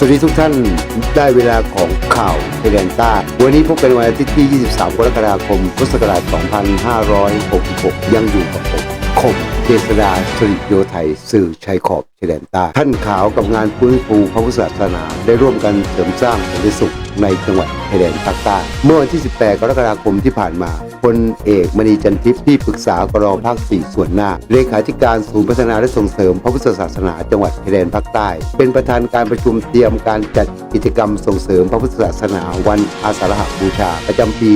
สวัสดีทุกท่านได้เวลาของข่าวเทเลนต้าวันนี้พบกันวันอาทิตย์ที่ 23 กรกฎาคม พุทธศักราช 2566 ยังอยู่กับผมคม เจษดาสริโยไทยสื่อชัยขอบเทเลนใต้ท่านข่าวกับงานฟื้นฟูพระพุทธศาสนา ได้ร่วมกันเสริมสร้างสันติสุขในจังหวัดชายแดนภาคใต้เมื่อวันที่ 18 กรกฎาคมที่ผ่านมาพลเอกมณีจันทิพย์ที่ปรึกษากรภาค4ส่วนหน้า เลขาธิการศูนย์พัฒนาและส่งเสริมพระพุทธศาสนา จังหวัดชายแดนภาคใต้ เป็นประธานการประชุมเตรียมการจัดกิจกรรมส่งเสริมพระพุทธศาสนา วันอาสาฬหบูชา ประจำปี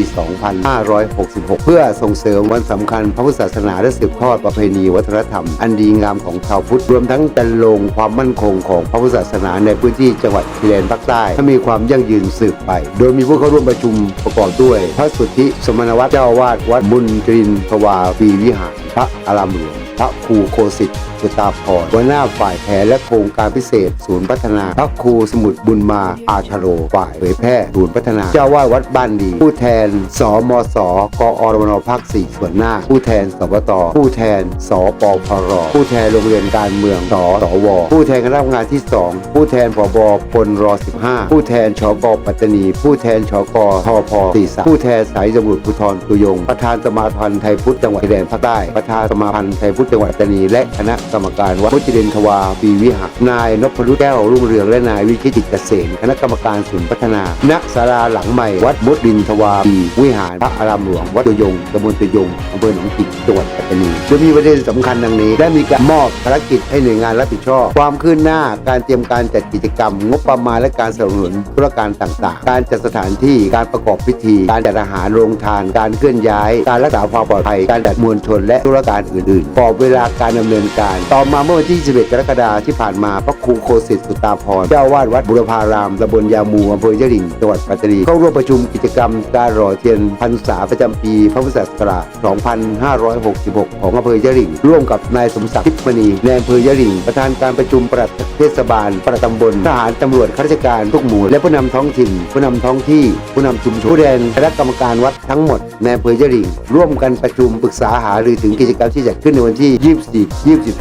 2566 เพื่อส่งเสริมวันสำคัญพระพุทธศาสนาและสืบทอดประเพณีวัฒนธรรม อันดีงามของชาวพุทธรวมทั้งจันลงความมั่นคงของพระพุทธศาสนาในพื้นที่จังหวัดชายแดนภาคใต้ให้มีความยั่งยืนสืบไป โดยมีผู้เข้าร่วมประชุมประกอบด้วย พระสุทธิสมณวัตรเจ้าวาดวัดบุญกรินทวาวีวิหาร พระอารามหลวงพระครูโคสิทธิ์ สุตาพรหัวหน้าฝ่ายแผนและโครงการพิเศษ ศูนย์พัฒนาพระครูสมุทรบุญมาอาชโรฝ่ายเผยแพร่ศูนย์พัฒนา เจ้าวาดวัดบ้านดี ผู้แทนสมสกอรมนภาค4ส่วนหน้า ผู้แทนสปตผู้แทนสปพรผู้แทนโรงเรียนการเมืองสสวผู้แทนคณะทำงานที่ 2 ผู้แทนผบพลร15 ผู้แทนชกปัตตานี ผู้แทนชกทพ43ผู้แทนสายสมุทรภูธรตุยง ประธานสมาพันธ์ไทยพุทธจังหวัดชายแดนภาคใต้ประธานสมาพันธ์ไทยพุทธจังหวัดปัตตานีและคณะกรรมการวัดมุจรินทวาปีวิหารนายนพรุษแก้วรุ่งเรืองและนายวิชิตจิตเกษมคณะกรรมการศูนย์พัฒนาณศาลาหลังใหม่วัดมุจรินทวาปีวิหารพระอารามหลวงวัดตยงตำบลตยงอำเภอหนองจิกจังหวัดปัตตานีโดยมีประเด็นสำคัญดังนี้ ได้มีการมอบภารกิจให้หน่วยงานรับผิดชอบ ความคืบหน้าการเตรียมการจัดกิจกรรม งบประมาณและการสนับสนุนธุรการต่างๆ การจัดสถานที่การประกอบพิธี การจัดอาหารโรงทาน การเคลื่อนย้าย การรักษาความปลอดภัย การจัดมวลชนและธุรการอื่นๆกรอบเวลาการดำเนินการต่อมาเมื่อวันที่ 21 กรกฎาคมที่ผ่านมาพระครูโคสิทธิ์สุตาพรเจ้าวาดวัดบุรพารามตำบลยามูอำเภอยะริงจังหวัดปัตตานีเข้าร่วมประชุมกิจกรรมการหล่อเทียนพรรษาประจำปีพระพุทธศักราช 2566 ของอำเภอยะริง ร่วมกับนายสมศักดิ์ทิพมณีในอำเภอยะริง ประธานการประชุมปลัดเทศบาลปลัดตำบลทหารตำรวจข้าราชการทุกหมู่และผู้นำท้องถิ่น ผู้นำท้องที่ ผู้นำชุมชนผู้แทนคณะกรรมการวัดทั้งหมดในอำเภอยะริง ร่วมกันประชุมปรึกษาหารือถึงกิจกรรมที่จัดขึ้นในวันที่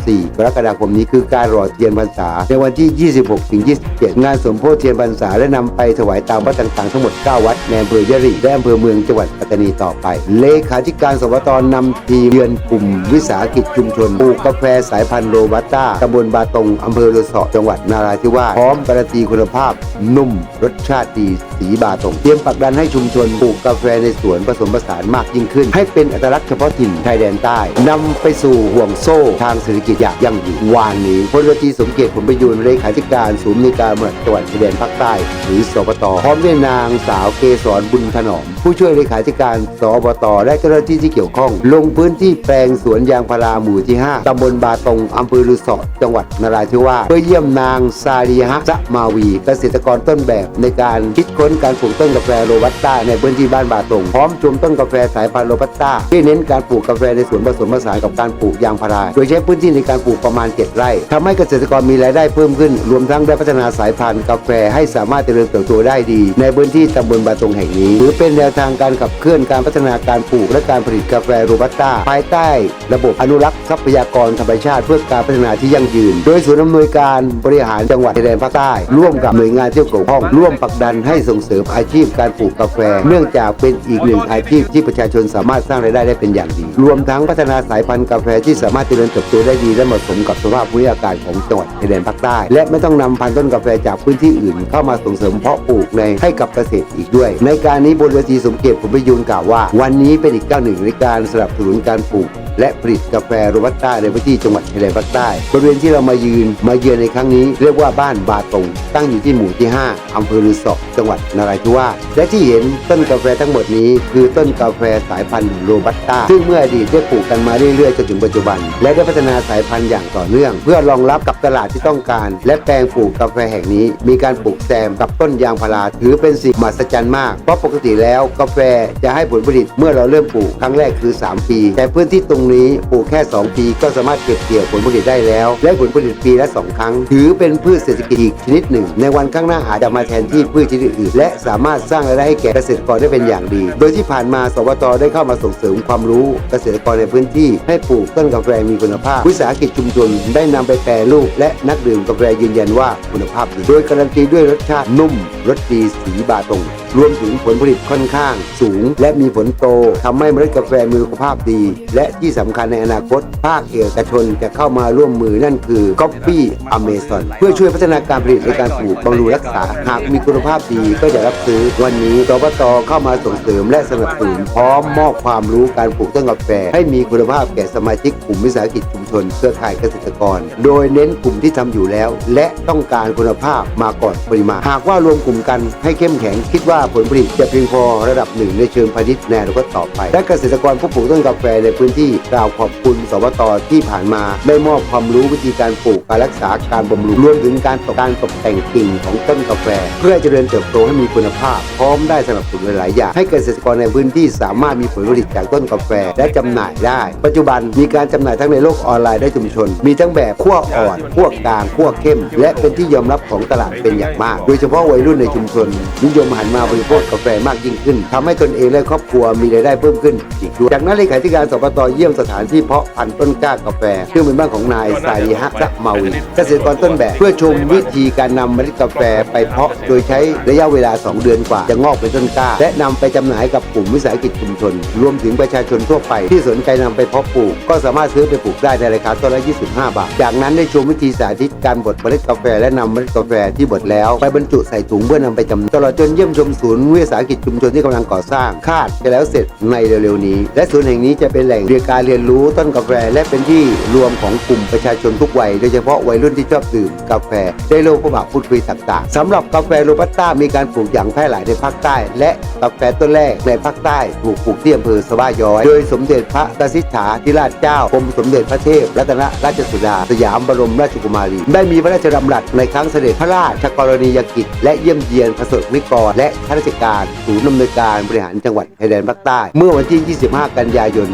24 24กรกฎาคมนี้คือการหล่อเทียนพรรษา ในวันที่ 26 ถึง 27 งานสมโพธิเทียนพรรษาและนำไปถวายตามวัดต่างๆ ทั้งหมด 9 วัดในอำเภอยะริและอำเภอเมืองจังหวัดปัตตานีต่อไป เลขาธิการสวตนำทีมเยือนกลุ่มวิสาหกิจชุมชนปลูกกาแฟสายพันธุ์โรบัสต้าตำบลบาตงอำเภอเรือสอจังหวัดนาราธิวาสพร้อมการันตีคุณภาพ นุ่ม รสชาติดีสีบาตงเตรียมผลักดันให้ชุมชนปลูกกาแฟในสวนผสมผสานมากยิ่งขึ้น ให้เป็นอัตลักษณ์เฉพาะถิ่นชายแดนใต้นำไปสู่ห่วงโซ่ทางเศรษฐกิจอย่างยั่งยืนวานนี้พลเรือตรีสมเกียรติผลประยูนเลขาธิการศูนย์ในการเมืองจังหวัดชายแดนภาคใต้ หรือสปตพร้อมด้วยนางสาวเกษรบุญถนอม ผู้ช่วยเลขาธิการสบตและเจ้าหน้าที่ที่เกี่ยวข้อง ลงพื้นที่แปลงสวนยางพาราหมู่ที่ 5ตำบลบาตงอำเภอลือสอดจังหวัดนราธิวาสเพื่อเยี่ยมนางซาลีฮะสะมาวี เกษตรกรต้นแบบในการคิดค้นการปลูกต้นกาแฟโรบัสต้าในพื้นที่บ้านบาตงพร้อมชมต้นกาแฟสายพันธุ์โรบัสต้าที่เน้นการปลูกกาแฟในสวนผสมผสานกับการปลูกยางพารา โดยใช้พื้นที่ในการปลูกประมาณ 7 ไร่ทำให้เกษตรกรมีรายได้เพิ่มขึ้น รวมทั้งได้พัฒนาสายพันธุ์กาแฟให้สามารถเจริญเติบโตได้ดี ในพื้นที่ตำบลบาตงแห่งนี้ถือเป็นแนวทางการขับเคลื่อนการพัฒนาการปลูกและการผลิตกาแฟโรบัสต้าภายใต้ ระบบอนุรักษ์ทรัพยากรธรรมชาติเพื่อการพัฒนาที่ยั่งยืน โดยศูนย์อำนวยการบริหารจังหวัดชายแดนภาคใต้ ร่วมกับหน่วยงานที่เกี่ยวข้องร่วมผลักดันให้ส่งเสริมอาชีพการปลูกกาแฟ เนื่องจากเป็นอีกหนึ่งอาชีพที่ประชาชนสามารถสร้างรายได้ได้เป็นอย่างดี รวมทั้งพัฒนาสายพันธุ์กาแฟที่สามารถเจริญเติบโตได้ดีและเหมาะสมกับสภาพภูมิอากาศของจังหวัดชายแดนภาคใต้ และไม่ต้องนำพันธุ์ต้นกาแฟจากพื้นที่อื่น เข้ามาส่งเสริมเพาะปลูกในให้กับเกษตรอีกด้วย ในการนี้บนเวทีสมเกียรติผลประยูนกล่าวว่า วันนี้เป็นอีกก้าวหนึ่งในการสนับสนุนการปลูก และผลิตกาแฟโรบัสต้าในพื้นที่จังหวัดชายแดนภาคใต้บริเวณที่เรามายืนมาเยือนในครั้งนี้เรียกว่าบ้านบาตงตั้งอยู่ที่หมู่ที่ 5อำเภอลือสอจังหวัดนราธิวาสและที่เห็นต้นกาแฟทั้งหมดนี้ คือต้นกาแฟสายพันธุ์โรบัสต้าซึ่งเมื่ออดีตได้ปลูกกันมาเรื่อยๆจนถึงปัจจุบัน และได้พัฒนาสายพันธุ์อย่างต่อเนื่อง เพื่อรองรับกับตลาดที่ต้องการ และแปลงปลูกกาแฟแห่งนี้ มีการปลูกแซมกับต้นยางพาราถือเป็นสิ่งมหัศจรรย์มากเพราะปกติแล้วกาแฟจะให้ผลผลิตเมื่อเราเริ่มปลูกครั้งแรกคือ 3 ปี แต่พื้นที่ตรงนี้ปลูกแค่ 2 ปีก็สามารถเก็บเกี่ยวผลผลิตได้แล้ว และผลผลิตปีละ 2 ครั้ง ถือเป็นพืชเศรษฐกิจอีกชนิดหนึ่ง ในวันข้างหน้าอาจจะมาแทนที่พืชชนิดอื่น และสามารถสร้างรายได้ให้แก่เกษตรกรได้เป็นอย่างดี โดยที่ผ่านมาสวตได้เข้ามาส่งเสริมความรู้เกษตรกรในพื้นที่ ให้ปลูกต้นกาแฟมีคุณภาพ วิสาหกิจชุมชนได้นำไปแปรรูปและนักดื่มกาแฟยืนยันว่าคุณภาพดีโดยการันตีด้วยรสชาตินุ่มรสดีสีบาตง รวมถึงผลผลิตค่อนข้างสูง และมีผลโตทำให้เมล็ดกาแฟมีคุณภาพดี และที่สำคัญในอนาคต ภาคเอกชนจะเข้ามาร่วมมือนั่นคือ Coffee Amazon เพื่อช่วยพัฒนาการผลิตในการปลูกบำรุงรักษา หากมีคุณภาพดีก็จะรับซื้อ วันนี้สปตเข้ามาส่งเสริมและสนับสนุนพร้อมมอบความรู้การปลูกต้นกาแฟ ให้มีคุณภาพแก่สมาชิกกลุ่มวิสาหกิจชุมชนเครือข่ายเกษตรกร โดยเน้นกลุ่มที่ทำอยู่แล้ว และต้องการคุณภาพมาก่อนปริมาณ หากว่ารวมกลุ่มกันให้เข้มแข็งคิดว่าผลผลิตจะเพียงพอระดับหนึ่งในเชิงพาณิชย์ในอนาคตต่อไป และเกษตรกรผู้ปลูกต้นกาแฟในพื้นที่กล่าวขอบคุณสวตที่ผ่านมาได้มอบความรู้วิธีการปลูกการรักษาการบำรุงรวมถึงการตกการตกแต่งกิ่งของต้นกาแฟ เพื่อให้เจริญเติบโตให้มีคุณภาพ พร้อมได้สนับสนุนหลายอย่างให้เกษตรกรในพื้นที่สามารถมีผลผลิตจากต้นกาแฟและจำหน่ายได้ ปัจจุบันมีการจำหน่ายทั้งในโลกออนไลน์และชุมชน มีทั้งแบบขั้วอ่อนขั้วกลางขั้วเข้ม และเป็นที่ยอมรับของตลาดเป็นอย่างมาก โดยเฉพาะวัยรุ่นในชุมชนนิยมหันมาบริโภคกาแฟมากยิ่งขึ้นทำให้ตนเองและครอบครัวมีรายได้เพิ่มขึ้นอีกด้วยจากนั้นเลขาธิการสปตเยี่ยมสถานที่เพาะพันธุ์ต้นกล้ากาแฟซึ่งเป็นบ้านของนายไซฮะซะมาวินเกษตรกรต้นแบบ เพื่อชมวิธีการนำเมล็ดกาแฟไปเพาะ โดยใช้ระยะเวลา 2 เดือนกว่า จะงอกเป็นต้นกล้า และนำไปจำหน่ายกับกลุ่มวิสาหกิจชุมชน รวมถึงประชาชนทั่วไป ที่สนใจนำไปเพาะปลูก ก็สามารถซื้อไปปลูกได้ในราคาต้นละ 25 บาท จากนั้นได้ชมวิธีสาธิตการบดเมล็ดกาแฟและนำเมล็ดกาแฟที่บดแล้ว ไปบรรจุใส่ถุงเพื่อนำไปจำหน่ายตลอดจนเยี่ยมชมศูนย์วิสาหกิจชุมชนที่กำลังก่อสร้างคาดจะแล้วเสร็จในเร็วๆนี้ และศูนย์แห่งนี้จะเป็นแหล่งเรียนการเรียนรู้ต้นกาแฟและเป็นที่รวมของกลุ่มประชาชนทุกวัยโดยเฉพาะวัยรุ่นที่ชอบดื่มกาแฟได้ร่วมพบปะพูดคุยต่างๆสำหรับกาแฟโรบัสต้ามีการปลูกอย่างแพร่หลายในภาคใต้ และกาแฟต้นแรกในภาคใต้ถูกปลูกที่อำเภอสวาย้อย โดยสมเด็จพระกสิษฐาธิราชเจ้ากรมสมเด็จพระเทพรัตนราชสุดา สยามบรมราชกุมารี ได้มีพระราชดำรัสในครั้งเสด็จพระราชกรณียกิจ และเยี่ยมเยียนประสบนิกรและข้าราชการศูนย์อำนวยการบริหารจังหวัดชายแดนภาคใต้ เมื่อวันที่ 25 กันยายน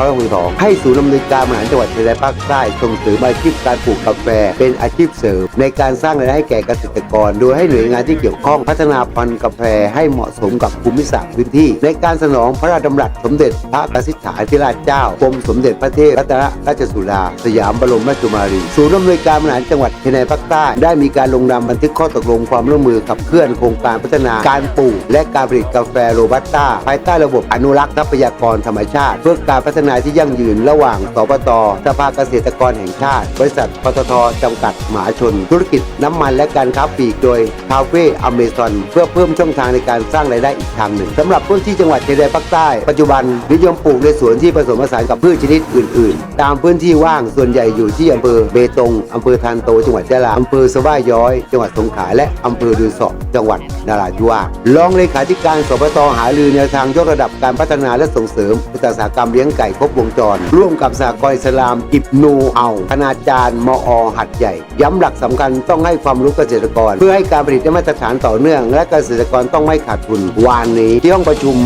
2562 ให้ศูนย์อำนวยการบริหารจังหวัดชายแดนภาคใต้ส่งเสริมอาชีพการปลูกกาแฟ เป็นอาชีพเสริม ในการสร้างรายได้ให้แก่เกษตรกร โดยให้หน่วยงานที่เกี่ยวข้องพัฒนาพันธุ์กาแฟให้เหมาะสมกับภูมิศาสตร์พื้นที่ ในการสนองพระราชดำรัสสมเด็จพระกสิษฐาธิราชเจ้ากรมสมเด็จพระเทพรัตนราชสุดา สยามบรมราชกุมารีศูนย์อำนวยการบริหารจังหวัดชายแดนภาคใต้ได้มีการลงนามบันทึกข้อตกลงความร่วมมือขับเคลื่อนโครงการพัฒนาการปลูกและการผลิตกาแฟโรบัสต้า ภายใต้ระบบอนุรักษ์ทรัพยากรธรรมชาติ เพื่อการพัฒนาที่ยั่งยืนระหว่างสปตสภาเกษตรกรแห่งชาติ บริษัทปตทจำกัดมหาชน ธุรกิจน้ำมันและการค้าปลีกโดยคาเฟ่อเมซอนเพื่อเพิ่มช่องทางในการสร้างรายได้อีกทางหนึ่งสำหรับพื้นที่จังหวัดชายแดนภาคใต้ ปัจจุบันนิยมปลูกในสวนที่ผสมผสานกับพืชชนิดอื่น ๆ ตามพื้นที่ว่างส่วนใหญ่อยู่ที่อำเภอเบตงอำเภอทานโตจังหวัดยะลาอำเภอสว่ายย้อย จังหวัดสงขลาและอำเภอดือเสาะจังหวัดนราธิวาสรองเลขาธิการสปตหารือแนวทางยกระดับการพัฒนาและส่งเสริมอุตสาหกรรมเลี้ยงไก่ครบวงจร ร่วมกับสหกรณ์อิสลามอิบนูเอาคณาจารย์มอหัดใหญ่ ย้ำหลักสำคัญต้องให้ความรู้เกษตรกร เพื่อให้การผลิตได้มาตรฐานต่อเนื่อง และเกษตรกรต้องไม่ขาดทุนวานนี้ที่ห้องประชุม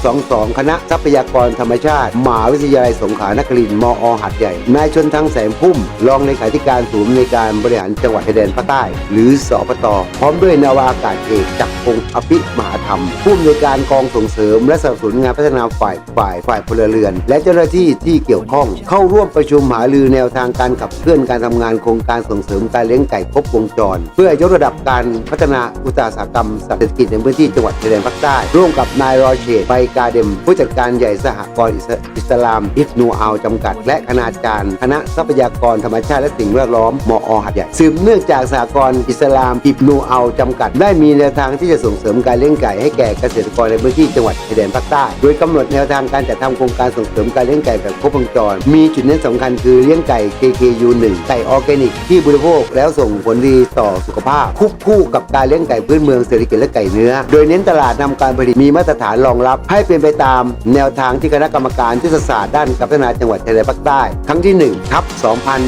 122 คณะทรัพยากรธรรมชาติมหาวิทยาลัยสงขลานครินทร์มอหัดใหญ่นายชนทั้งแสงพุ่ม รองเลขาธิการศูนย์ในการบริหารจังหวัดชายแดนภาคใต้ หรือสปตพร้อมด้วยนาวาอากาศเอกจักรพงศ์อภิมหาธรรมผู้อำนวยการกองส่งเสริม และสนับสนุนงานพัฒนาฝ่ายฝ่ายฝ่ายพลเรือน และเจ้าหน้าที่ที่เกี่ยวข้อง เข้าร่วมประชุมหารือแนวทางการขับเคลื่อนการทำงานโครงการส่งเสริมการเลี้ยงไก่ครบวงจร เพื่อยกระดับการพัฒนาอุตสาหกรรมเศรษฐกิจในพื้นที่จังหวัดชายแดนภาคใต้ร่วมกับนายรอเชดไบกาเดม ผู้จัดการใหญ่สหกรณ์อิสลามอิสนูอัลจำกัด และคณาจารย์คณะทรัพยากรธรรมชาติและสิ่งแวดล้อมมอหัดใหญ่สืบเนื่องจากสหกรณ์อิสลามอิบนูอัลจำกัด ได้มีแนวทางที่จะส่งเสริมการเลี้ยงไก่ให้แก่เกษตรกรในพื้นที่จังหวัดชายแดนภาคใต้ โดยกำหนดแนวทางการจัดทำโครงการส่งเสริมการเลี้ยงไก่แบบครบวงจร มีจุดเน้นสำคัญคือเลี้ยงไก่ KKU 1 ไก่ออร์แกนิก ที่บริโภคแล้วส่งผลดีต่อสุขภาพควบคู่กับการเลี้ยงไก่พื้นเมืองเศรษฐกิจและไก่เนื้อ โดยเน้นตลาดนำการผลิตมีมาตรฐานรองรับ ให้เป็นไปตามแนวทางที่คณะกรรมการยุทธศาสตร์ด้านการพัฒนาจังหวัดชายแดนภาคใต้ ครั้งที่1ทับ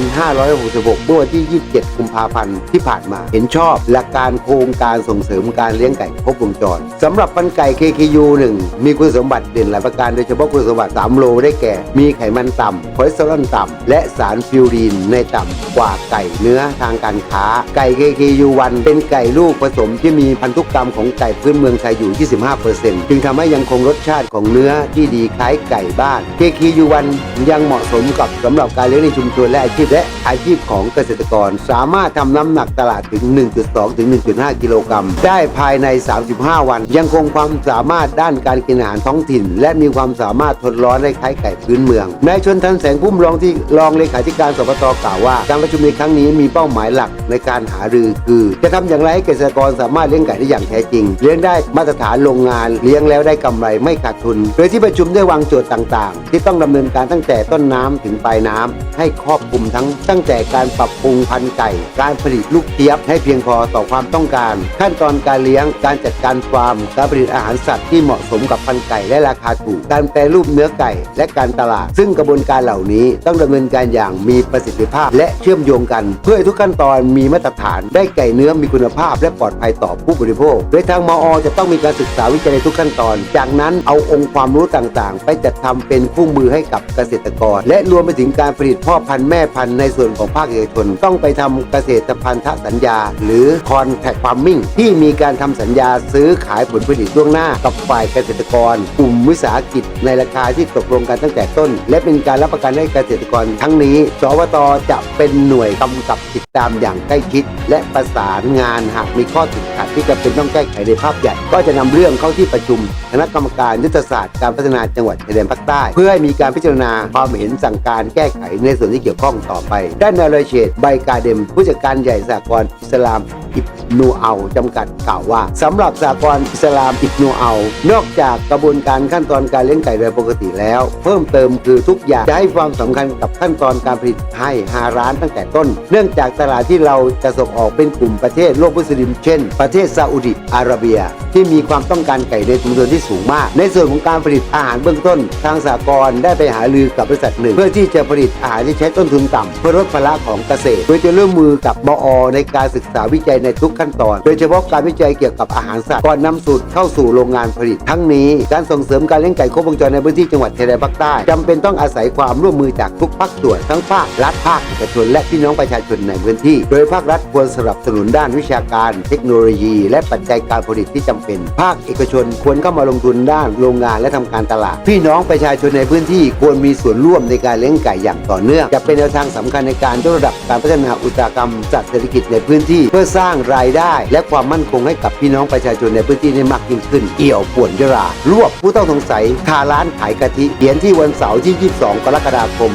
2566เมื่อวันที่ 27 กุมภาพันธ์ที่ผ่านมา เห็นชอบหลักการโครงการส่งเสริมการเลี้ยงไก่ครบวงจรสำหรับฟันไก่ KKU 1 มีคุณสมบัติเด่นหลายประการโดยเฉพาะคุณสมบัติ 3 โลได้แก่ มีไขมันต่ำคอเลสเตอรอลต่ำ และสารฟิวรีนในต่ำกว่าไก่เนื้อทางการค้า ไก่ KKU 1 เป็นไก่ลูกผสมที่มีพันธุกรรมของไก่พื้นเมืองไทยอยู่ 25%จึงทำให้ยังคงรสชาติของเนื้อที่ดีคล้ายไก่บ้าน KKU 1 ยังเหมาะสมกับสำหรับการเลี้ยงในชุมชนและอาชีพและอาชีพของเกษตรกร สามารถทำน้ำหนักตลาดถึง 1.2 ถึง 1.5 กิโลกรัมได้ภายใน 3 35วัน ยังคงความสามารถด้านการกินอาหารท้องถิ่น และมีความสามารถทนร้อนได้คล้ายไก่พื้นเมืองนายชนทันแสงพุ่มรองที่รองเลขาธิการสปตกล่าวว่า การประชุมในครั้งนี้มีเป้าหมายหลักในการหารือคือ จะทำอย่างไรให้เกษตรกรสามารถเลี้ยงไก่ได้อย่างแท้จริง เลี้ยงได้มาตรฐานโรงงาน เลี้ยงแล้วได้กำไรไม่ขาดทุน โดยที่ประชุมได้วางโจทย์ต่างๆ ที่ต้องดำเนินการตั้งแต่ต้นน้ำถึงปลายน้ำให้ครอบคลุมทั้งตั้งแต่การปรับปรุงพันธุ์ไก่ การผลิตลูกเทียบให้เพียงพอต่อความต้องการ ขั้นตอนการเลี้ยงการจัดการฟาร์ม การผลิตอาหารสัตว์ที่เหมาะสมกับพันธุ์ไก่และราคาถูก การแปรรูปเนื้อไก่ และการตลาด ซึ่งกระบวนการเหล่านี้ต้องดำเนินการอย่างมีประสิทธิภาพ และเชื่อมโยงกัน เพื่อให้ทุกขั้นตอนมีมาตรฐานได้ไก่เนื้อมีคุณภาพ และปลอดภัยต่อผู้บริโภค โดยทางมอ จะต้องมีการศึกษาวิจัยในทุกขั้นตอน จากนั้นเอาองค์ความรู้ต่างๆ ไปจัดทำเป็นคู่มือให้กับเกษตรกร และรวมไปถึงการผลิตพ่อพันธุ์แม่พันธุ์ในส่วนของภาคเอกชน ต้องไปทำเกษตรพันธสัญญา หรือ contract farming ที่มีการทำสัญญาซื้อขายผลผลิตล่วงหน้ากับฝ่ายเกษตรกร กลุ่มวิสาหกิจในราคาที่ตกลงกันตั้งแต่ต้น และเป็นการรับประกันให้เกษตรกรทั้งนี้ สวตจะเป็นหน่วยกำกับติดตามอย่างใกล้ชิด และประสานงานหากมีข้อติดขัดที่จำเป็นต้องแก้ไขในภาพใหญ่ ก็จะนำเรื่องเข้าที่ประชุมคณะกรรมการยุทธศาสตร์การพัฒนาจังหวัดชายแดนภาคใต้ เพื่อให้มีการพิจารณาความเห็นสั่งการแก้ไขในส่วนที่เกี่ยวข้องต่อไป ด้านนายรเชษฐ์ใบกาเดม ผู้จัดการใหญ่สากลอิสลามอิบนูเอาจำกัดกล่าวว่าสำหรับสากลอิสลามอิบนูเอา นอกจากกระบวนการขั้นตอนการเลี้ยงไก่โดยปกติแล้ว เพิ่มเติมคือทุกอย่างจะให้ความสำคัญกับขั้นตอนการผลิตให้ฮาร้านตั้งแต่ต้น เนื่องจากตลาดที่เราจะส่งออกเป็นกลุ่มประเทศโลกมุสลิมเช่น ประเทศซาอุดิอาระเบีย ที่มีความต้องการไก่ในจำนวนที่สูงมาก ในส่วนของการผลิตอาหารเบื้องต้น ทางสากลได้ไปหารือกับบริษัทหนึ่ง เพื่อที่จะผลิตอาหารที่ใช้ต้นทุนต่ำเพื่อลดภาระของเกษตร โดยจะร่วมมือกับมอในการศึกษาวิจัยในทุกขั้นตอน โดยเฉพาะการวิจัยเกี่ยวกับอาหารสัตว์ก่อนนำสูตรเข้าสู่โรงงานผลิต ทั้งนี้การส่งเสริมการเลี้ยงไก่ครบวงจรในพื้นที่จังหวัดชายแดนภาคใต้จำเป็นต้องอาศัยความร่วมมือจากทุกภาคส่วนทั้งภาครัฐภาคเอกชนและพี่น้องประชาชนในพื้นที่ โดยภาครัฐควรสนับสนุนด้านวิชาการ เทคโนโลยี และปัจจัยการผลิตที่จำเป็น ภาคเอกชนควรเข้ามาลงทุนด้านโรงงานและทำการตลาด พี่น้องประชาชนในพื้นที่ควรมีส่วนร่วมในการเลี้ยงไก่อย่างต่อเนื่องจะเป็นแนวทางสำคัญในการยกระดับการพัฒนาอุตสาหกรรมสัตว์เศรษฐกิจในพื้นที่ เพื่อสร้างรายได้ และความมั่นคงให้กับพี่น้องประชาชนในพื้นที่ได้มากยิ่งขึ้น เอี่ยวป่วนยรารวบผู้ต้องสงสัยคาร้านขายกะทิเขียนที่วันเสาร์ที่ 22 กรกฎาคม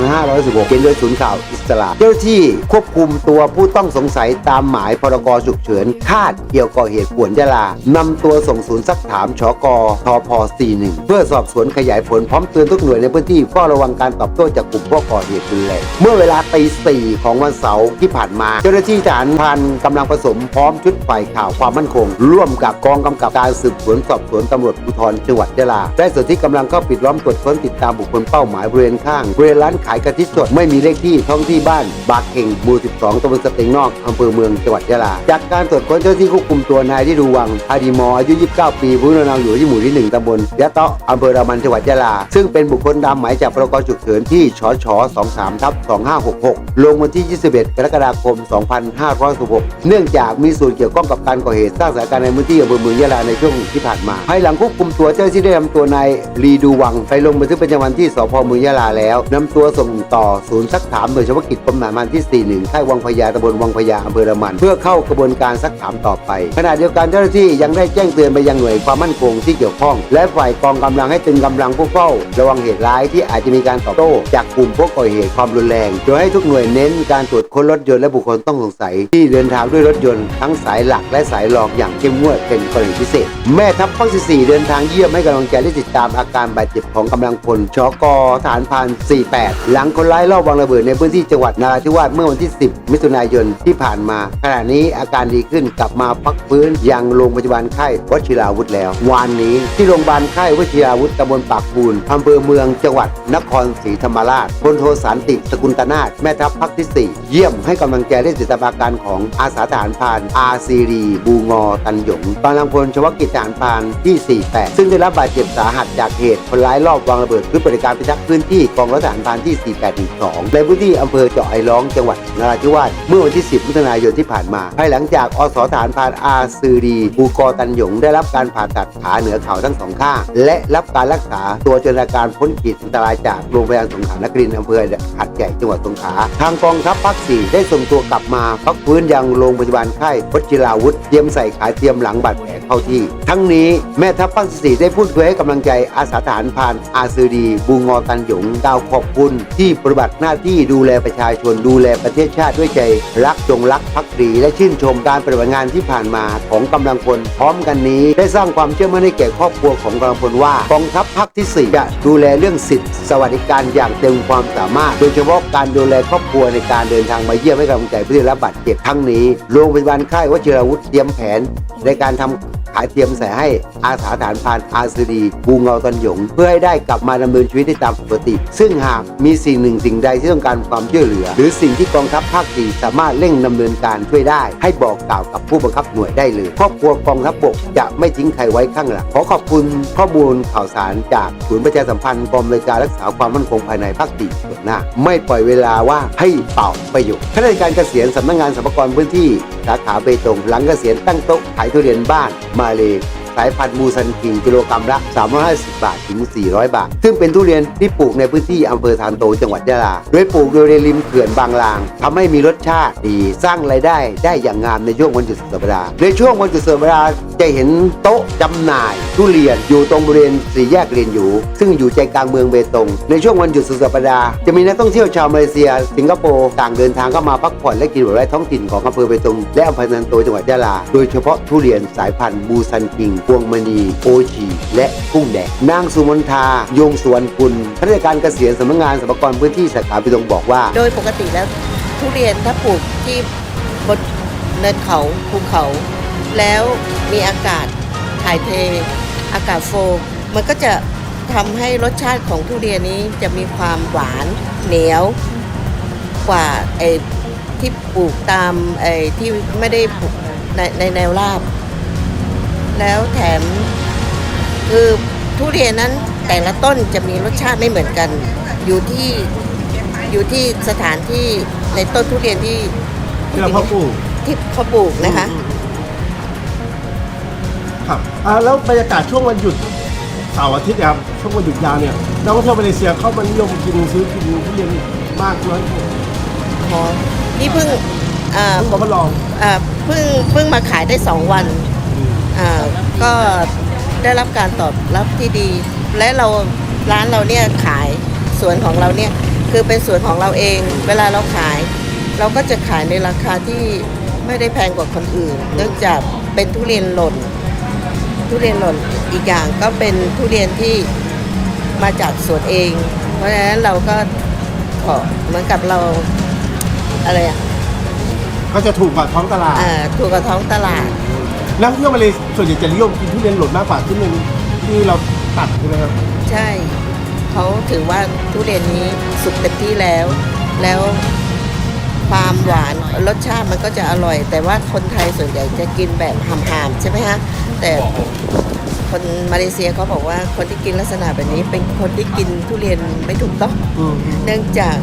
2516เขียนโดยศูนย์ข่าวอิสระเจ้าหน้าที่ควบคุมตัวผู้ต้องสงสัยตามหมายพรกฉุกเฉินคาดเกี่ยวก่อเหตุป่วนยรานำตัวส่งศูนย์ซักถามชกทพ41เพื่อสอบสวนขยายผลพร้อมเตือนทุกหน่วยในพื้นที่เฝ้าระวังการตอบโต้จากกลุ่มผู้ก่อเหตุรุนแรงเมื่อเวลาตีสี่ของวันเสาร์ที่ผ่านมา เจ้าหน้าที่ทหารพันกำลังผสมพร้อมชุดฝ่ายข่าวความมั่นคงร่วมกับกองกำกับการสืบสวนสอบสวนตำรวจภูธรจังหวัดยะลาได้ส่วนที่กำลังเข้าปิดล้อมตรวจค้นติดตามบุคคลเป้าหมายบริเวณข้างบริเวณร้านขายกะทิสดไม่มีเลขที่ท้องที่บ้าน บากเข่งหมู่ 12ตำบลสเต็งนอกอำเภอเมืองจังหวัดยะลา จากการตรวจค้นเจ้าหน้าที่ควบคุมตัวนายที่ดูวังอาดีมออายุ 29 ปีผู้นำอยู่ที่หมู่ที่ 1ตำบลยะเตาะอำเภอรามันจังหวัดยะลา ซึ่งเป็นบุคคลตามหมายจากพรกฉุกเฉินที่ชช23ทับ2566 ลงวันที่ 21 กรกฎาคม 2566 เนื่องจากมีส่วนเกี่ยวข้องกับการก่อเหตุสร้างสถานการในพื้นที่อำเภอเมืองยะลาในช่วงที่ผ่านมาภายหลังควบคุมตัวเจ้าหน้าที่ได้นำตัวนายลีดูวังไปลงบันทึกประจำวันที่สพเมืองยะลาแล้วนำตัวส่งต่อศูนย์ซักถามโดยเฉพาะกิจกรมหนามันที่ 41ค่ายวังพญาตำบลวังพญาอำเภอระมัน เพื่อเข้ากระบวนการซักถามต่อไป ขณะเดียวกันเจ้าหน้าที่ยังได้แจ้งเตือนไปยังหน่วยความมั่นคงที่เกี่ยวข้อง และฝ่ายกองกำลังให้ตึงกำลังผู้เฝ้า ระวังเหตุร้ายที่อาจจะมีการตอบโต้จากกลุ่มผู้ก่อเหตุความรุนแรงโดยให้ทุกหน่วยเน้นการตรวจค้นรถยนต์และบุคคลต้องสงสัย ที่เดินทางด้วยรถยนต์ทั้งสายหลักและสายรองอย่างเข้มงวดเป็นกรณีพิเศษ แม่ทัพภาคที่4เดินทางเยี่ยมให้กำลังใจและติดตามอาการบาดเจ็บของกำลังพลชกฐานพาน 48 หลังคนร้ายลอบวางระเบิดในพื้นที่จังหวัดนาราธิวาสเมื่อวันที่ 10 มิถุนายนที่ผ่านมา ขณะนี้อาการดีขึ้นกลับมาพักฟื้นยังโรงพยาบาลค่ายวชิราวุธแล้ววานนี้ที่โรงพยาบาลค่ายวชิราวุธตำบลปากปูนอำเภอเมืองจังหวัดนครศรีธรรมราชพลโทสันติสกุลตนาถแม่ทัพภาคที่ 4 เยี่ยมให้กำลังใจและติดตามอาการของอาสาทหารพรานอาซีรีบูงอตนหยงกำลังพลเฉพาะกิจทหารพานที่ 48 ซึ่งได้รับบาดเจ็บสาหัสจากเหตุคนร้ายลอบวางระเบิดเพื่อปฏิการพิทักษ์พื้นที่กองร้อยทหารพานที่ 4812ในพื้นที่อำเภอเจาะไอร้องจังหวัดนราธิวาสเมื่อวันที่ 10 มิถุนายนที่ผ่านมา ภายหลังจากอสทหารพานอาซีรีบูกอตันหยงได้รับการผ่าตัดขาเหนือเข่าทั้งสองข้างและรับการรักษาตัวจนอาการพ้นขีดอันตรายจากโรงพยาบาลสงขลานครินทร์อำเภอหัดใหญ่จังหวัดสงขลาทางกองทัพภาคสี่ได้ส่งตัวกลับมาพักฟื้นยังโรงพยาบาลค่ายวชิราวุธเตรียมใส่ขายเทียมหลังบาดแผลเข้าที่ ทั้งนี้แม่ทัพภาคสี่ได้พูดคุยให้กำลังใจอาสาทหารพรานอาซือดี บูงอตันหยงกล่าวขอบคุณที่ปฏิบัติหน้าที่ดูแลประชาชนดูแลประเทศชาติด้วยใจ รักจงรักภักดี และชื่นชมการปฏิบัติงานที่ผ่านมาของกำลังพลพร้อมกันนี้ ได้สร้างความเชื่อมั่นให้แก่ครอบครัวของกำลังพลว่ากองทัพภาคที่ 4 จะดูแลเรื่องสิทธิสวัสดิการอย่างเต็มความสามารถ โดยเฉพาะการดูแลครอบครัวในการเดินทางมาเยี่ยมให้กำลังใจผู้ได้รับบาดเจ็บทั้งนี้โรงพยาบาลค่ายวชิรวุธเตรียมแผนในการทำ ขาเทียมใส่ให้อาสาฐานพานอาซืดีบูเงาตันหยง เพื่อให้ได้กลับมาดำเนินชีวิตได้ตามปกติ ซึ่งหากมีสิ่งหนึ่งสิ่งใดที่ต้องการความช่วยเหลือ หรือสิ่งที่กองทัพภาคสี่สามารถเร่งดำเนินการช่วยได้ ให้บอกกล่าวกับผู้บังคับหน่วยได้เลยครอบครัวกองทัพบกจะไม่ทิ้งใครไว้ข้างหลังขอขอบคุณข้อมูลข่าวสารจากศูนย์ประชาสัมพันธ์กองบริการรักษาความมั่นคงภายในภาคสี่ส่วนหน้า ไม่ปล่อยเวลาว่าให้เป่าประโยชน์ข้าราชการเกษียณสำนักงานสรรพากรพื้นที่สาขาเบตงหลังเกษียณตั้งโต๊ะขายทุเรียนบ้านมาเลย สายพันธุ์มูซันคิงกิโลกรัมละ 350 บาทถึง 400 บาท ซึ่งเป็นทุเรียนที่ปลูกในพื้นที่อำเภอทานโตจังหวัดยะลา โดยปลูกโดยในริมเขื่อนบางลางทำให้มีรสชาติดีสร้างรายได้ได้อย่างงามในช่วงวันหยุดสุดสัปดาห์ในช่วงวันหยุดสุดสัปดาห์จะเห็นโต๊ะจำหน่ายทุเรียนอยู่ตรงบริเวณสี่แยกเรียนอยู่ ซึ่งอยู่ใจกลางเมืองเบตงในช่วงวันหยุดสุดสัปดาห์จะมีนักท่องเที่ยวชาวมาเลเซีย สิงคโปร์ต่างเดินทางเข้ามาพักผ่อนและกินผลไม้ท้องถิ่นของอำเภอเบตงและอำเภอนันโตจังหวัดยะลา โดยเฉพาะทุเรียนสายพันธุ์บูซันคิงวงมณีโอชีและกุ้งแดงนางสุมนทายงสวนกุลข้าราชการเกษียณสำนักงานสรรพากรพื้นที่สาขาเบตงบอกว่า โดยปกติแล้วทุเรียนถ้าปลูกที่บนเนินเขาภูเขา แล้วมีอากาศถ่ายเท อากาศโฟลว์มันก็จะทำให้รสชาติของทุเรียนนี้จะมีความหวานเหนียวกว่าไอ้ที่ปลูกตามไอ้ที่ไม่ได้ปลูกในในแนวราบ แล้วแถมคือทุเรียนนั้นแต่ละต้นจะมีรสชาติไม่เหมือนกัน อยู่ที่อยู่ที่สถานที่ในต้นทุเรียนที่ที่เราพ่อปลูกที่เขาปลูกนะคะอืมครับอ่าแล้วบรรยากาศช่วงวันหยุดเสาร์อาทิตย์เนยครับช่วงวันหยุดยาวเนี่ยนักท่องเที่ยวมาเลเซียเข้ามานิยมกินซื้อกินทุเรียนมากน้อยพอนี่เพิ่งอ่าเพิ่งผมมาลองอ่าเพิ่งเพิ่งมาขายได้สองวัน อ่าก็ได้รับการตอบรับที่ดี และเราร้านเราเนี่ยขายสวนของเราเนี่ยคือเป็นสวนของเราเอง เวลาเราขาย เราก็จะขายในราคาที่ไม่ได้แพงกว่าคนอื่น เนื่องจากเป็นทุเรียนหล่น ทุเรียนหล่นอีกอย่างก็เป็นทุเรียนที่มาจากสวนเอง เพราะฉะนั้นเราก็ขอเหมือนกับเราอะไรอะก็จะถูกกว่าท้องตลาด อ่าถูกกับท้องตลาด นักท่องเที่ยวมาเลเซียส่วนใหญ่จะนิยมกินทุเรียนหล่นมากกว่าทุเรียนที่เราตัดใช่ไหมครับใช่ เขาถือว่าทุเรียนนี้สุกเต็มที่แล้ว แล้วความหวานรสชาติมันก็จะอร่อย แต่ว่าคนไทยส่วนใหญ่จะกินแบบหามๆใช่ไหมฮะแต่คนมาเลเซียเขาบอกว่าคนที่กินลักษณะแบบนี้ เป็นคนที่กินทุเรียนไม่ถูกต้อง อืม เนื่องจาก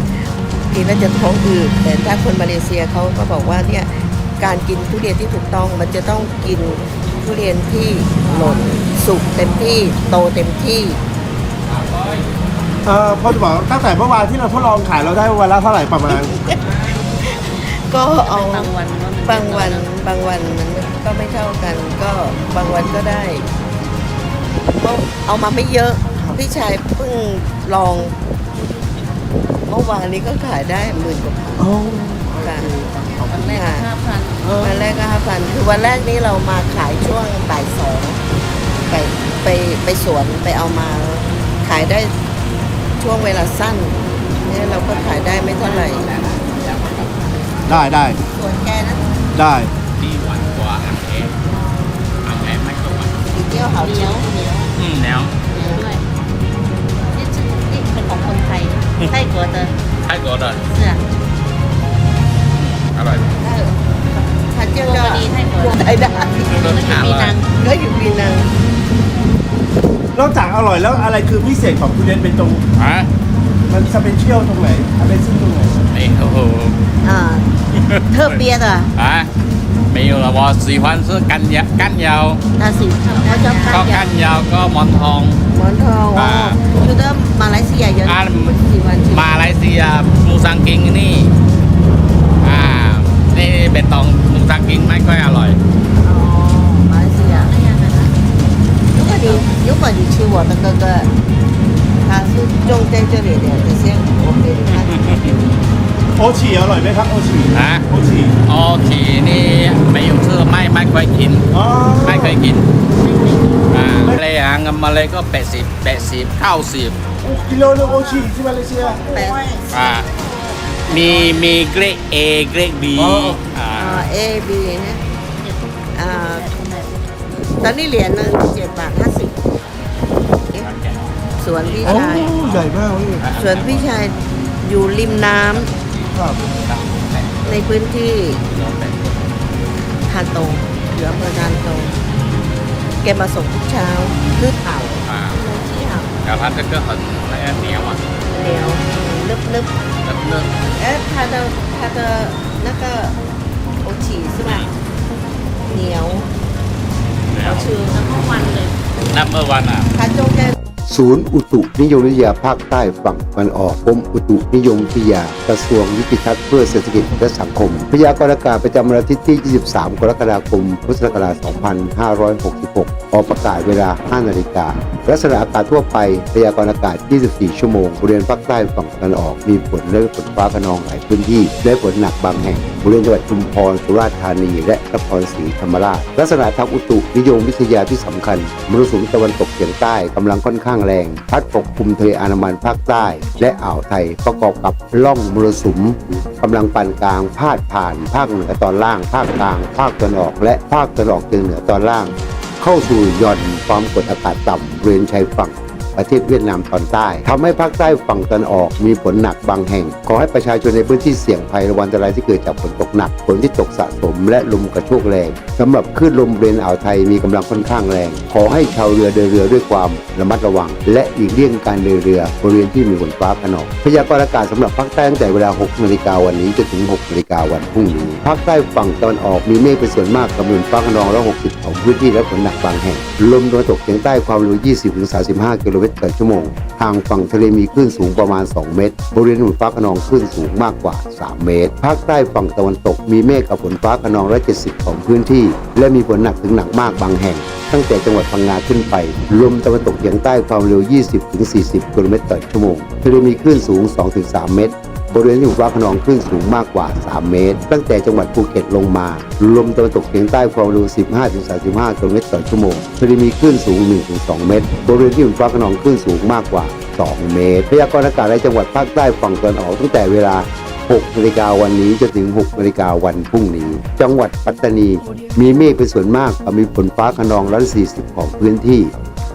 กินแล้วจะท้องอืดแต่ถ้าคนมาเลเซียเขาก็บอกว่าเนี่ย การกินทุเรียนที่ถูกต้องมันจะต้องกินทุเรียนที่หล่นสุกเต็มที่โตเต็มที่ เอ่อพอจะบอกตั้งแต่เมื่อวานที่เราทดลองขายเราได้วันละเท่าไหร่ประมาณ ก็เอาบางวันก็มันบางวันบางวันมันก็ไม่เท่ากัน ก็บางวันก็ได้ก็เอามาไม่เยอะพี่ชายเพิ่งลอง เมื่อวานนี้ก็ขายได้หมื่นกว่าบาทค่ะ วันแรกห้าพันวันแรกก็ห้าพันคือวันแรกนี้เรามาขายช่วงบ่ายสองไปไปไปสวนไปเอามาขายได้ช่วงเวลาสั้นเนี่ยเราก็ขายได้ไม่เท่าไหร่ได้ได้ส่วนแกนั้นได้ đi quanh qua ăn em ăn em mấy cái quanh สีเกี้ยวหาวเจียวเหนียว ừ, nèo ด้วยนี่ชื่อนี่เป็นของคนไทยไต้กัวเตอร์ thái của rồi เสื้อ à rồi ถ้าถ้า วไทยได้ รสชาติอร่อย ก็อยู่ปีนัง นอกจากอร่อยแล้วอะไรคือพิเศษของทุเรียนเป็นตรง ฮะ มันสเปเชียลตรงไหนอะไรซึ่งตรงไหน 哎呦， อ่าเทอร์เบียร์อ่ะ 啊，没有了，我喜欢吃干腰，干腰， ตาสิเขาชอบ ก็ ข้าว 干腰ก็หมอนทอง หมอนทองอ๋อ อ่า คือถ้ามาเลเซียเยอะ อ่า สี่วันสี่ มาเลเซียมูซังกิงนี่ อ่า นี่เป็นตองมูซังกิงไม่ค่อยอร่อย อ๋อมาเลเซีย如果你如果你吃我的哥哥，他是种在这里的，等下我给你看。 โอชีอร่อยไหมครับโอชี ฮะ โอชี โอเคนี่ไม่อยู่ชื่อไม่ไม่ค่อยกิน อ๋อ ไม่เคยกิน อ่าเลยหาเงินมาเลยก็แปดสิบแปดสิบเก้าสิบ โอ้กิโลนึงโอชีที่มาเลเซีย แปด อ่า มีมีเกรกเอเกรกบีเออ่เอบีนะอ่าตอนนี้เหรียญหนึ่งเจ็ดบาทห้าสิบสวนพี่ชายใหญ่มากเลยสวนพี่ชายอยู่ริมน้ำในพื้นที่ทานตรงเยู่อำเภอทานตรงแกมาส่งทุกเช้าพืชเต่าแต่เผา แล้วก็เกินเขาแเนียวอะ เดี๋ยว นึบนึบ 嫩嫩。哎，它的它的那个枸杞是吧？牛，好吃。 ทั้งวันเลย Number one อ่ะ 它种在 ศูนย์อุตุนิยมวิทยาภาคใต้ฝั่งตะวันออกกรมอุตุนิยมวิทยากระทรวงยุติทัศน์เพื่อเศรษฐกิจและสังคม พยากรณ์อากาศประจำวันอาทิตย์ที่ 23 กรกฎาคม พุทธศักราช 2566 ออกประกาศเวลา 5 นาฬิกา ลักษณะอากาศทั่วไปพยากรณ์อากาศ 24 ชั่วโมงบริเวณภาคใต้ฝั่งตะวันออก มีฝนและฝนฟ้าขนองหลายพื้นที่และฝนหนักบางแห่งบริเวณจังหวัดชุมพรสุราษฎร์ธานี และนครศรีธรรมราช ลักษณะทางอุตุนิยมวิทยาที่สำคัญมรสุมตะวันตกเฉียงใต้กำลังค่อนข้างแรง พัดปกคลุมทะเลอันดามันภาคใต้ และอ่าวไทยประกอบกับล่องมรสุมกำลังปานกลางพาดผ่าน ภาคเหนือตอนล่าง ภาคกลาง ภาคตะวันออก และภาคตะวันออกเฉียงเหนือตอนล่าง เข้าสู่หย่อนความกดอากาศต่ำบริเวณชายฝั่ง ประเทศเวียดนามตอนใต้ทำให้ภาคใต้ฝั่งตะวันออกมีฝนหนักบางแห่ง ขอให้ประชาชนในพื้นที่เสี่ยงภัยระวังอันตรายที่เกิดจากฝนตกหนักฝนที่ตกสะสม และลมกระโชกแรงสำหรับคลื่นลมบริเวณอ่าวไทยมีกำลังค่อนข้างแรง ขอให้ชาวเรือเดินเรือด้วยความระมัดระวัง และหลีกเลี่ยงการเดินเรือบริเวณที่มีฝนฟ้าขนองพยากรณ์อากาศสำหรับภาคใต้ตั้งแต่เวลา 6 นาฬิกาวันนี้จนถึง 6 นาฬิกาวันพรุ่งนี้ภาคใต้ฝั่งตะวันออกมีเมฆเป็นส่วนมากกับฝนฟ้าขนองและ60ของพื้นที่และฝนหนักบางแห่งลมตะวันตกเฉียงใต้ความเร็ว 20-35 กิโลเมตรต่อชั่วโมง ทางฝั่งทะเลมีคลื่นสูงประมาณ 2 เมตร บริเวณฝนฟ้าขนองคลื่นสูงมากกว่า 3 เมตร ภาคใต้ฝั่งตะวันตกมีเมฆกับฝนฟ้าขนองร้อยเจ็ดสิบของพื้นที่ และมีฝนหนักถึงหนักมากบางแห่ง ตั้งแต่จังหวัดพังงาขึ้นไป ลมตะวันตกเฉียงใต้ความเร็ว 20-40 กิโลเมตรต่อชั่วโมง ทะเลมีคลื่นสูง 2-3 เมตร ริเวณที่ฝนฟ้าขนองคลื่นสูงมากกว่า 3 เมตร ตั้งแต่จังหวัดภูเก็ตลงมา ลมตะวันตกเฉียงใต้ความเร็ว 15-35กิโลเมตรต่อชั่วโมงทะเลมีคลื่นสูง 1-2 เมตร บริเวณที่ฝนฟ้าขนองคลื่นสูงมากกว่า 2 เมตร พยากรณ์อากาศในจังหวัดภาคใต้ฝั่งตะวันออกตั้งแต่เวลา6นาฬิกาวันนี้จนถึง6นาฬิกาวันพรุ่งนี้ จังหวัดปัตตานี มีเมฆเป็นส่วนมากกับมีฝนฟ้าขนองร้อยสี่สิบของพื้นที่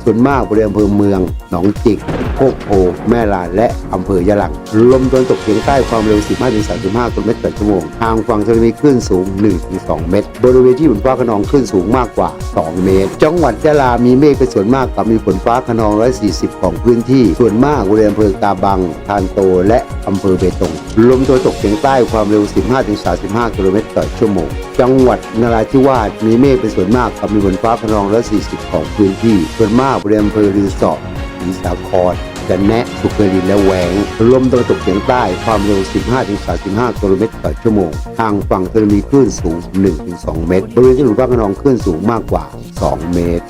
ส่วนมากบริเวณอำเภอเมือง หนองจิก โคกโพ แม่ลาน และอำเภอยะหลัง ลมตะวันตกเฉียงใต้ความเร็ว 15-35กิโลเมตรต่อชั่วโมง ทางฝั่งทะเลมีคลื่นสูง 1-2 เมตร บริเวณที่ฝนฟ้าขนองคลื่นสูงมากกว่า 2 เมตร จังหวัดยะลา มีเมฆเป็นส่วนมากกับมีฝนฟ้าขนอง 140 ของพื้นที่ ส่วนมากบริเวณอำเภอกาบัง ทานโต และอำเภอเบตง ลมตะวันตกเฉียงใต้ความเร็ว 15-35กิโลเมตรต่อชั่วโมง จังหวัดนราธิวาสมีเมฆเป็นส่วนมากกับมีฝนฟ้าขนอง 140 ของพื้นที่ ส่วนมากบริเวณอำเภอรือสอศรีสาครจะแนะสุกรินและแหวงลมตะวันตกเฉียงใต้ความเร็ว 15-35กิโลเมตรต่อชั่วโมง ทางฝั่งจะมีคลื่นสูง 1-2 เมตรบริเวณที่หลุมฟ้าขนองคลื่นสูงมากกว่า 2 เมตร